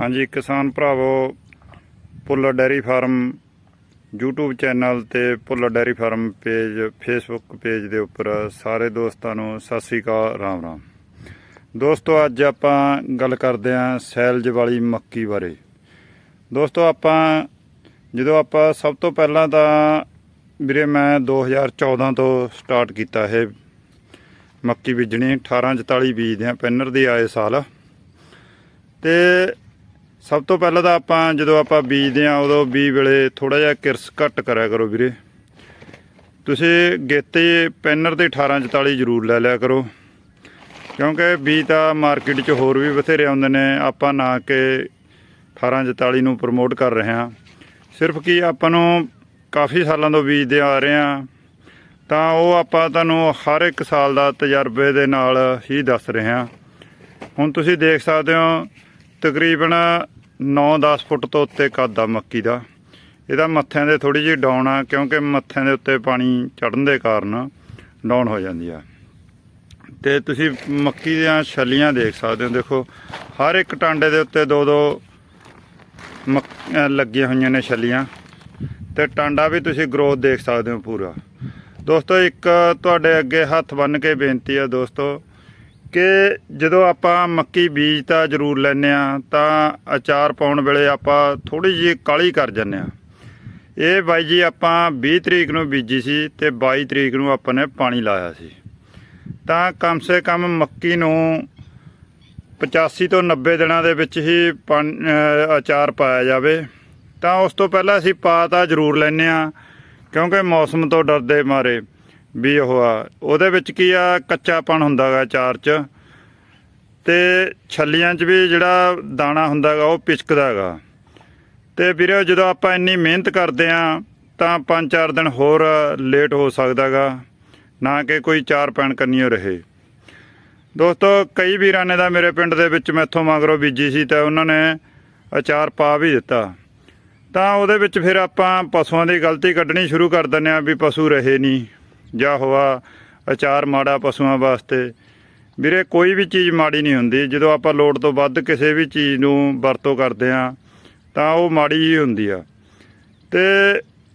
ਹਾਂਜੀ, ਕਿਸਾਨ ਭਰਾਵੋ Puller dairy farm YouTube channel ਤੇ Puller dairy farm page, Facebook page ਦੇ ਉੱਪਰ ਸਾਰੇ ਦੋਸਤਾਂ ਨੂੰ ਸਤਿ ਸ੍ਰੀ ਅਕਾਲ, ਰਾਮ ਰਾਮ। ਦੋਸਤੋ, ਅੱਜ ਆਪਾਂ ਗੱਲ ਕਰਦੇ ਆਂ ਸੈਲਜ ਵਾਲੀ ਮੱਕੀ ਬਾਰੇ। ਦੋਸਤੋ, ਆਪਾਂ ਜਦੋਂ ਆਪਾਂ ਸਭ ਤੋਂ ਪਹਿਲਾਂ ਤਾਂ ਵੀਰੇ ਮੈਂ 2014 ਤੋਂ ਸਟਾਰਟ ਕੀਤਾ ਇਹ ਮੱਕੀ ਬੀਜਣੀ 1844 ਬੀਜਦੇ ਆ ਪੈਨਰ ਦੀ ਆਏ ਸਾਲ। ਤੇ ਸਭ ਤੋਂ ਪਹਿਲਾਂ ਤਾਂ ਆਪਾਂ ਜਦੋਂ ਆਪਾਂ ਬੀਜਦੇ ਆ ਉਦੋਂ ਬੀ ਵੇਲੇ ਥੋੜਾ ਜਿਹਾ ਕਿਰਸ ਘੱਟ ਕਰਿਆ ਕਰੋ ਵੀਰੇ। ਤੁਸੀਂ ਗੇਤੇ ਪੈਨਰ ਦੇ 1844 ਜ਼ਰੂਰ ਲੈ ਲਿਆ ਕਰੋ। ਕਿਉਂਕਿ ਬੀ ਤਾਂ ਮਾਰਕੀਟ 'ਚ ਹੋਰ ਵੀ ਬਥੇਰੇ ਆਉਂਦੇ ਨੇ, ਆਪਾਂ ਨਾ ਕਿ 1844 ਨੂੰ ਪ੍ਰਮੋਟ ਕਰ ਰਹੇ ਹਾਂ। ਸਿਰਫ ਕੀ ਆਪਾਂ ਨੂੰ ਕਾਫੀ ਸਾਲਾਂ ਤੋਂ ਬੀਜਦੇ ਆ ਰਹੇ ਹਾਂ, ਤਾਂ ਉਹ ਆਪਾਂ ਤੁਹਾਨੂੰ ਹਰ ਇੱਕ ਸਾਲ ਦਾ ਤਜਰਬੇ ਦੇ ਨਾਲ ਹੀ ਦੱਸ ਰਹੇ ਹਾਂ। ਹੁਣ ਤੁਸੀਂ ਦੇਖ ਸਕਦੇ ਹੋ ਤਕਰੀਬਨ 9-10 ਫੁੱਟ ਤੋਂ ਉੱਤੇ ਕੱਦ ਆ ਮੱਕੀ ਦਾ। ਇਹਦਾ ਮੱਥਿਆਂ ਦੇ ਥੋੜੀ ਜਿਹੀ ਡਾਊਨ ਆ, ਕਿਉਂਕਿ ਮੱਥਿਆਂ ਦੇ ਉੱਤੇ ਪਾਣੀ ਚੜਨ ਦੇ ਕਾਰਨ ਡਾਊਨ ਹੋ ਜਾਂਦੀ ਆ। ਤੇ ਤੁਸੀਂ ਮੱਕੀ ਦੀਆਂ ਛੱਲੀਆਂ ਦੇਖ ਸਕਦੇ ਹੋ। ਦੇਖੋ, ਹਰ ਇੱਕ ਟਾਂਡੇ ਦੇ ਉੱਤੇ ਦੋ ਦੋ ਮੱਕ- ਲੱਗੀਆਂ ਹੋਈਆਂ ਨੇ ਛੱਲੀਆਂ। ਤੇ ਟਾਂਡਾ ਵੀ ਤੁਸੀਂ ਗਰੋਥ ਦੇਖ ਸਕਦੇ ਹੋ ਪੂਰਾ। ਦੋਸਤੋ, ਇੱਕ ਤੁਹਾਡੇ ਅੱਗੇ ਹੱਥ ਬੰਨ ਕੇ ਬੇਨਤੀ ਆ ਦੋਸਤੋ ਕਿ ਜਦੋਂ ਆਪਾਂ ਮੱਕੀ ਬੀਜ ਤਾਂ ਜ਼ਰੂਰ ਲੈਨੇ ਆ ਤਾਂ ਅਚਾਰ ਪਾਉਣ ਵੇਲੇ ਆਪਾਂ ਥੋੜੀ ਜਿਹੀ ਕਾਲੀ ਕਰ ਜੰਨੇ ਆ ਇਹ ਬਾਈ ਜੀ ਆਪਾਂ 20 ਤਰੀਕ ਨੂੰ ਬੀਜੀ ਸੀ ਤੇ 22 ਤਰੀਕ ਨੂੰ ਆਪਾਂ ਨੇ ਪਾਣੀ ਲਾਇਆ ਸੀ। ਤਾਂ ਕਮ ਸੇ ਕਮ ਮੱਕੀ ਨੂੰ 85 ਤੋਂ 90 ਦਿਨਾਂ ਦੇ ਵਿੱਚ ਹੀ ਪਾਣ- ਅਚਾਰ ਪਾਇਆ ਜਾਵੇ। ਤਾਂ ਉਸ ਤੋਂ ਪਹਿਲਾਂ ਅਸੀਂ ਪਾ ਤਾਂ ਜ਼ਰੂਰ ਲੈਨੇ ਆ ਕਿਉਂਕਿ ਮੌਸਮ ਤੋਂ ਡਰਦੇ ਮਾਰੇ। ਵੀ ਉਹ ਆ। ਉਹਦੇ ਵਿੱਚ ਕੀ ਆ, ਕੱਚਾਪਣ ਹੁੰਦਾਗਾ ਅਚਾਰ 'ਚ। ਤੇ ਛੱਲੀਆਂ 'ਚ ਵੀ ਜਿਹੜਾ ਦਾਣਾ ਹੁੰਦਾਗਾ, ਉਹ ਪਿਚਕਦਾਗਾ। ਤੇ ਵੀਰੇ, ਜਦੋਂ ਆਪਾਂ ਇੰਨੀ ਮਿਹਨਤ ਕਰਦੇ ਆ, ਤਾਂ 5-4 ਦਿਨ ਹੋਰ ਲੇਟ ਹੋ ਸਕਦਾਗਾ, ਨਾ ਕਿ ਕੋਈ ਚਾਰ ਪੈਣ ਕੰਨੀਓ ਰਹੇ। ਦੋਸਤੋ, ਕਈ ਵੀਰਾਂ ਨੇ ਤਾਂ ਮੇਰੇ ਪਿੰਡ ਦੇ ਵਿੱਚ ਮੈਥੋਂ ਮਗਰੋਂ ਬੀਜੀ ਸੀ, ਤਾਂ ਉਹਨਾਂ ਨੇ ਅਚਾਰ ਪਾ ਵੀ ਦਿੱਤਾ। ਤਾਂ ਉਹਦੇ ਵਿੱਚ ਫਿਰ ਆਪਾਂ ਪਸ਼ੂਆਂ ਦੀ ਗਲਤੀ ਕੱਢਣੀ ਸ਼ੁਰੂ ਕਰ ਦਿੰਦੇ ਆ ਵੀ ਪਸ਼ੂ ਰਹੇ ਨਹੀਂ ਜਾਂ ਹੋਆ ਅਚਾਰ ਮਾੜਾ ਪਸ਼ੂਆਂ ਵਾਸਤੇ। ਵੀਰੇ, ਕੋਈ ਵੀ ਚੀਜ਼ ਮਾੜੀ ਨਹੀਂ ਹੁੰਦੀ। ਜਦੋਂ ਆਪਾਂ ਲੋੜ ਤੋਂ ਵੱਧ ਕਿਸੇ ਵੀ ਚੀਜ਼ ਨੂੰ ਵਰਤੋਂ ਕਰਦੇ ਆ ਤਾਂ ਉਹ ਮਾੜੀ ਹੀ ਹੁੰਦੀ ਆ। ਤੇ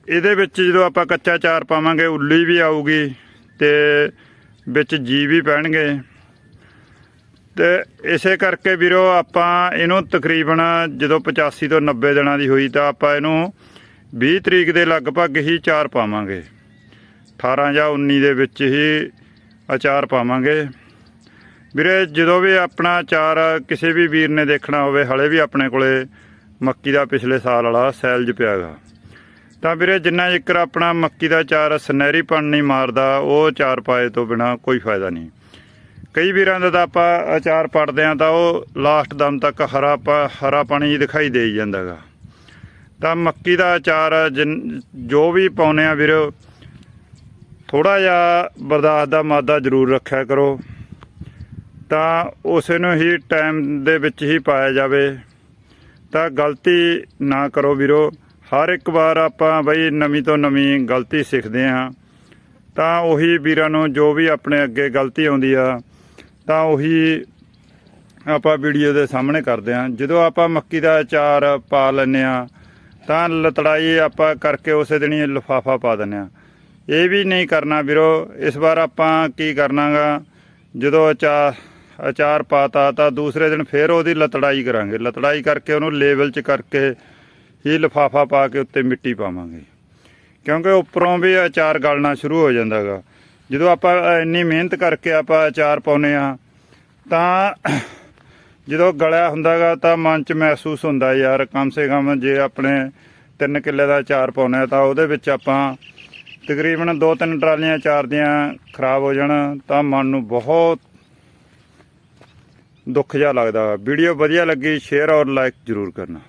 ਇਹਦੇ ਵਿੱਚ ਜਦੋਂ ਆਪਾਂ ਕੱਚਾ ਚਾਰ ਪਾਵਾਂਗੇ, ਉੱਲੀ ਵੀ ਆਊਗੀ ਤੇ ਵਿੱਚ ਜੀ ਵੀ ਪੈਣਗੇ। ਤੇ ਇਸੇ ਕਰਕੇ ਵੀਰੋ, ਆਪਾਂ ਇਹਨੂੰ ਤਕਰੀਬਨ ਜਦੋਂ 85 ਤੋਂ 90 ਦਿਨਾਂ ਦੀ ਹੋਈ, ਤਾਂ ਆਪਾਂ ਇਹਨੂੰ 20 ਤਰੀਕ ਦੇ ਲਗਭਗ ਹੀ ਚਾਰ ਪਾਵਾਂਗੇ। 18 ਜਾਂ 19 ਦੇ ਵਿੱਚ ਹੀ ਅਚਾਰ ਪਾਵਾਂਗੇ। ਵੀਰੇ, ਜਦੋਂ ਵੀ ਆਪਣਾ ਅਚਾਰ ਕਿਸੇ ਵੀ ਵੀਰ ਨੇ ਦੇਖਣਾ ਹੋਵੇ, ਹਲੇ ਵੀ ਆਪਣੇ ਕੋਲੇ ਮੱਕੀ ਦਾ ਪਿਛਲੇ ਸਾਲ ਵਾਲਾ ਸੈਲਜ ਪਿਆਗਾ। ਤਾਂ ਵੀਰੇ, ਜਿੰਨਾ ਜ਼ਿਕਰ ਆਪਣਾ ਮੱਕੀ ਦਾ ਅਚਾਰ ਸੁਨਹਿਰੀਪਣ ਨਹੀਂ ਮਾਰਦਾ, ਉਹ ਅਚਾਰ ਪਾਏ ਤੋਂ ਬਿਨਾ ਕੋਈ ਫਾਇਦਾ ਨਹੀਂ। ਕਈ ਵੀਰਾਂ ਦਾ ਤਾਂ ਆਪਾਂ ਅਚਾਰ ਪੜਦੇ ਆ ਤਾਂ ਉਹ ਲਾਸਟ ਦਮ ਤੱਕ ਹਰਾ ਪਾ- ਹਰਾ ਪਾਣੀ ਦਿਖਾਈ ਦੇਈ ਜਾਂਦਾਗਾ। ਤਾਂ ਮੱਕੀ ਦਾ ਅਚਾਰ ਜਿਨ- ਜੋ ਵੀ ਪਾਉਨੇ ਆ ਵੀਰੋ ਥੋੜਾ ਜਿਹਾ ਬਰਦਾਸ਼ਤ ਦਾ ਮਾਦਾ ਜ਼ਰੂਰ ਰੱਖਿਆ ਕਰੋ। ਤਾਂ ਉਸੇ ਨੂੰ ਹੀ ਟਾਈਮ ਦੇ ਵਿੱਚ ਹੀ ਪਾਇਆ ਜਾਵੇ। ਤਾਂ ਗਲਤੀ ਨਾ ਕਰੋ ਵੀਰੋ। ਹਰ ਇੱਕ ਵਾਰ ਆਪਾਂ ਬਈ ਨਵੀਂ ਤੋਂ ਨਵੀਂ ਗਲਤੀ ਸਿੱਖਦੇ ਹਾਂ। ਤਾਂ ਉਹੀ ਵੀਰਾਂ ਨੂੰ ਜੋ ਵੀ ਆਪਣੇ ਅੱਗੇ ਗਲਤੀ ਆਉਂਦੀ ਆ, ਤਾਂ ਉਹੀ ਆਪਾਂ ਵੀਡੀਓ ਦੇ ਸਾਹਮਣੇ ਕਰਦੇ ਹਾਂ। ਜਦੋਂ ਆਪਾਂ ਮੱਕੀ ਦਾ ਅਚਾਰ ਪਾ ਲੈਂਦੇ ਆ ਤਾਂ ਲਤੜਾਈ ਆਪਾਂ ਕਰਕੇ ਉਸੇ ਦਿਨ ਹੀ ਲਿਫਾਫਾ ਪਾ ਦਿੰਦੇ ਆ ਇਹ ਵੀ ਨਹੀਂ ਕਰਨਾ ਵੀਰੋ, ਇਸ ਵਾਰ ਆਪਾਂ ਕੀ ਕਰਨਾਗਾ? ਜਦੋਂ ਅਚਾਰ ਅਚਾਰ ਪਾਤਾ ਤਾਂ ਦੂਸਰੇ ਦਿਨ ਫੇਰ ਉਹਦੀ ਲਤੜਾਈ ਕਰਾਂਗੇ। ਲਤੜਾਈ ਕਰਕੇ ਉਹਨੂੰ ਲੇਵਲ 'ਚ ਕਰਕੇ ਹੀ ਲਿਫਾਫਾ ਪਾ ਕੇ ਉੱਤੇ ਮਿੱਟੀ ਪਾਵਾਂਗੇ। ਕਿਉਂਕਿ ਉੱਪਰੋਂ ਵੀ ਅਚਾਰ ਗਲਣਾ ਸ਼ੁਰੂ ਹੋ ਜਾਂਦਾਗਾ। ਜਦੋਂ ਆਪਾਂ ਇੰਨੀ ਮਿਹਨਤ ਕਰਕੇ ਆਪਾਂ ਅਚਾਰ ਪਾਉਨੇ ਆ ਤਾਂ ਜਦੋਂ ਗਲਿਆ ਹੁੰਦਾਗਾ ਤਾਂ ਮਨ 'ਚ ਮਹਿਸੂਸ ਹੁੰਦਾ, ਯਾਰ ਕਮ ਸੇ ਕਮ ਜੇ ਆਪਣੇ 3 ਕਿੱਲੇ ਦਾ ਅਚਾਰ ਪਾਉਨੇ ਆ ਤਾਂ ਉਹਦੇ ਵਿੱਚ ਆਪਾਂ ਤਕਰੀਬਨ 2-3 ਟਰਾਲੀਆਂ ਅਚਾਰ ਦੀਆਂ ਖਰਾਬ ਹੋ ਜਾਣ, ਤਾਂ ਮਨ ਨੂੰ ਬਹੁਤ ਦੁੱਖ ਜਿਹਾ ਲੱਗਦਾ ਵੀਡੀਓ ਵਧੀਆ ਲੱਗੀ, ਸ਼ੇਅਰ ਔਰ ਲਾਈਕ ਜ਼ਰੂਰ ਕਰਨਾ।